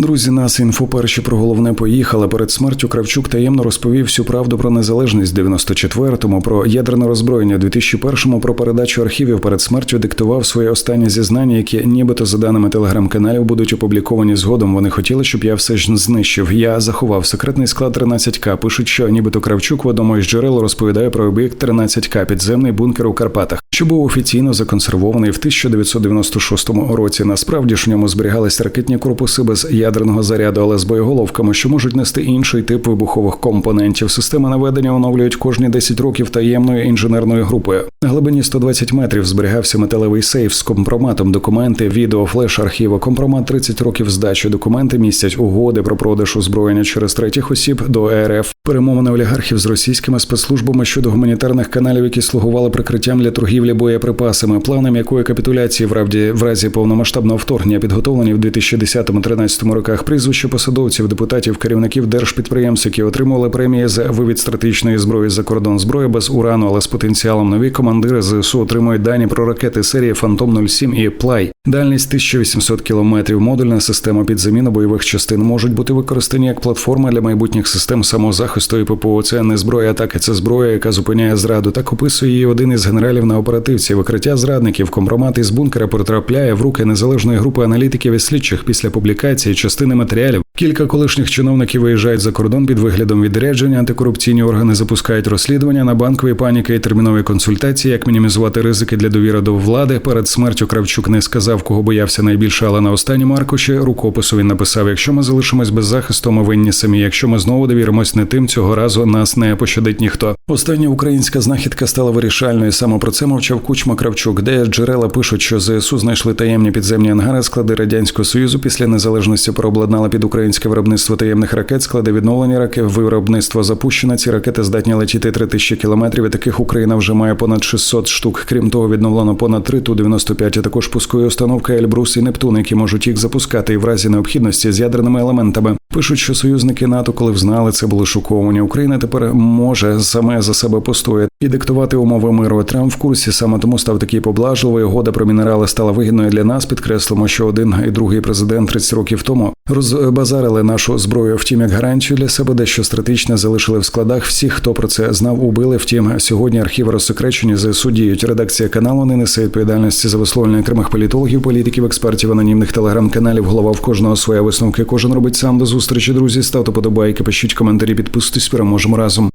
Друзі, нас інфо перші про головне поїхали. Перед смертю Кравчук таємно розповів всю правду про незалежність 94-му, про ядерне роззброєння 2001-му, про передачу архівів. Перед смертю диктував свої останні зізнання, які нібито за даними телеграм-каналів будуть опубліковані згодом. Вони хотіли, щоб я все ж знищив. Я заховав секретний склад 13К. Пишуть, що нібито Кравчук в одному із джерел розповідає про об'єкт 13К, підземний бункер у Карпатах, що був офіційно законсервований в 1996 році. Насправді ж в ньому зберігалися ракетні корпуси без ядерного заряду, але з боєголовками, що можуть нести інший тип вибухових компонентів. Системи наведення оновлюють кожні 10 років таємною інженерною групою. На глибині 120 метрів зберігався металевий сейф з компроматом, документи, відео, флеш, архіви. Компромат 30 років здачі. Документи містять угоди про продаж озброєння через третіх осіб до РФ. Перемовини олігархів з російськими спецслужбами щодо гуманітарних каналів, які слугували прикриттям для торгівлі боєприпасами, планом якої капітуляції в равді в разі повномасштабного вторгнення підготовлені в 2010-13 роках прізвища посадовців, депутатів, керівників держпідприємств, які отримували премії за вивід стратегічної зброї за кордон зброї без урану, але з потенціалом нові командири ЗСУ отримують дані про ракети серії Фантом 07 і Плай. Дальність 1800 кілометрів. Модульна система під заміну бойових частин можуть бути використані як платформа для майбутніх систем самозахисту і ППО. Це не зброя атаки, це зброя, яка зупиняє зраду. Так описує її один із генералів на оперативці. Викриття зрадників. Компромат із бункера потрапляє в руки незалежної групи аналітиків і слідчих після публікації частини матеріалів. Кілька колишніх чиновників виїжджають за кордон під виглядом відрядження. Антикорупційні органи запускають розслідування на банкові паніки і термінові консультації, як мінімізувати ризики для довіри до влади. Перед смертю Кравчук не сказав, кого боявся найбільше, але на останньому аркуші рукопису він написав: якщо ми залишимось без захисту, ми винні самі. Якщо ми знову довіримось не тим, цього разу нас не пощадить ніхто. Остання українська знахідка стала вирішальною. Саме про це мовчав Кучма Кравчук, де джерела пишуть, що ЗСУ знайшли таємні підземні ангари, склади радянського союзу після незалежності прообладнали під українське виробництво таємних ракет, склади відновлені ракет, виробництво запущено. Ці ракети здатні летіти 3000 кілометрів. Таких Україна вже має понад 600 штук. Крім того, відновлено понад 3 ту 95 а також пускові установки Ельбрус і Нептун, які можуть їх запускати і в разі необхідності з ядерними елементами. Пишуть, що союзники НАТО, коли взнали це, були шоковані. Україна тепер може саме за себе постояти і диктувати умови миру. Трамп в курсі саме тому став такий поблажливий. Угода про мінерали стала вигідною для нас. Підкреслимо, що один і другий президент 30 років тому розбазарили нашу зброю. Втім, як гарантію для себе дещо стратегічне залишили в складах. Всіх, хто про це знав, убили. Втім, сьогодні архіви розсекречені ЗСУ діють. Редакція каналу не несе відповідальності за висловлення окремих політологів, політиків, експертів, анонімних телеграм-каналів. Голова в кожного своя висновки. Кожен робить сам до зустрічі. Друзі, ставте подобайки, пишіть коментарі, підписуйтесь. Переможемо разом.